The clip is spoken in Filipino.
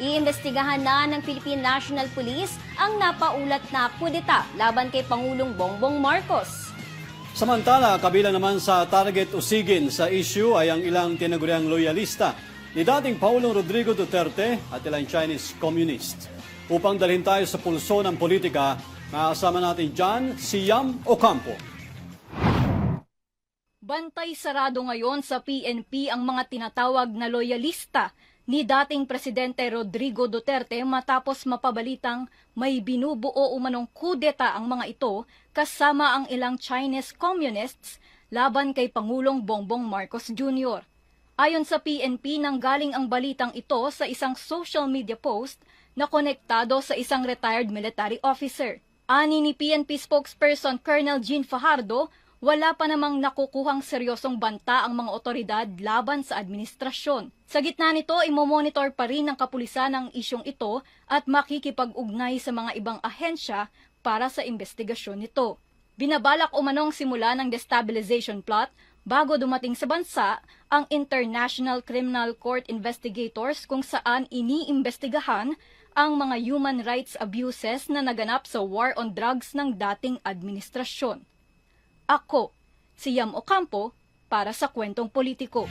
Iimbestigahan na ng Philippine National Police ang napaulat na kudeta laban kay Pangulong Bongbong Marcos. Samantala, kabilang naman sa target usigin sa issue ay ang ilang tinaguriang loyalista ni dating Pangulong Rodrigo Duterte at ilang Chinese communist. Upang dalhin tayo sa pulso ng politika, makasama natin dyan si Yam Ocampo. Bantay sarado ngayon sa PNP ang mga tinatawag na loyalista ni dating Presidente Rodrigo Duterte matapos mapabalitang may binubuo umanong kudeta ang mga ito kasama ang ilang Chinese communists laban kay Pangulong Bongbong Marcos Jr. Ayon sa PNP, nanggaling ang balitang ito sa isang social media post na konektado sa isang retired military officer. Ani ni PNP spokesperson Colonel Jean Fajardo, wala pa namang nakukuhang seryosong banta ang mga otoridad laban sa administrasyon. Sa gitna nito, imomonitor pa rin ng kapulisan ang isyong ito at makikipag-ugnay sa mga ibang ahensya para sa investigasyon nito. Binabalak umanong simula ng destabilization plot bago dumating sa bansa ang International Criminal Court investigators kung saan iniimbestigahan ang mga human rights abuses na naganap sa war on drugs ng dating administrasyon. Ako, si Yam Ocampo, para sa kwentong politiko.